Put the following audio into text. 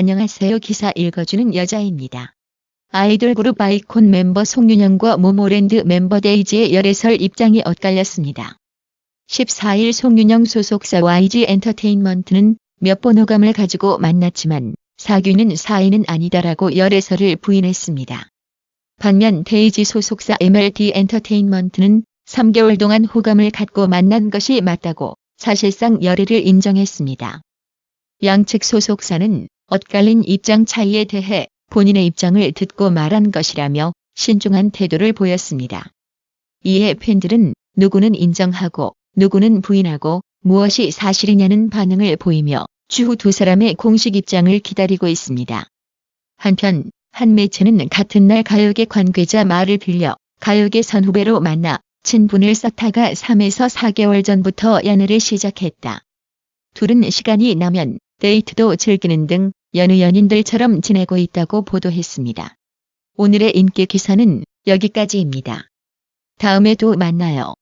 안녕하세요 기사 읽어주는 여자입니다. 아이돌 그룹 아이콘 멤버 송윤영과 모모랜드 멤버 데이지의 열애설 입장이 엇갈렸습니다. 14일 송윤영 소속사 YG 엔터테인먼트는 몇 번 호감을 가지고 만났지만 사귀는 사이는 아니다라고 열애설을 부인했습니다. 반면 데이지 소속사 MLD 엔터테인먼트는 3개월 동안 호감을 갖고 만난 것이 맞다고 사실상 열애를 인정했습니다. 양측 소속사는 엇갈린 입장 차이에 대해 본인의 입장을 듣고 말한 것이라며 신중한 태도를 보였습니다. 이에 팬들은 누구는 인정하고 누구는 부인하고 무엇이 사실이냐는 반응을 보이며 추후 두 사람의 공식 입장을 기다리고 있습니다. 한편 한 매체는 같은 날 가요계 관계자 말을 빌려 가요계 선후배로 만나 친분을 쌓다가 3에서 4개월 전부터 연애를 시작했다. 둘은 시간이 나면 데이트도 즐기는 등 여느 연인들처럼 지내고 있다고 보도했습니다. 오늘의 인기 기사는 여기까지입니다. 다음에 또 만나요.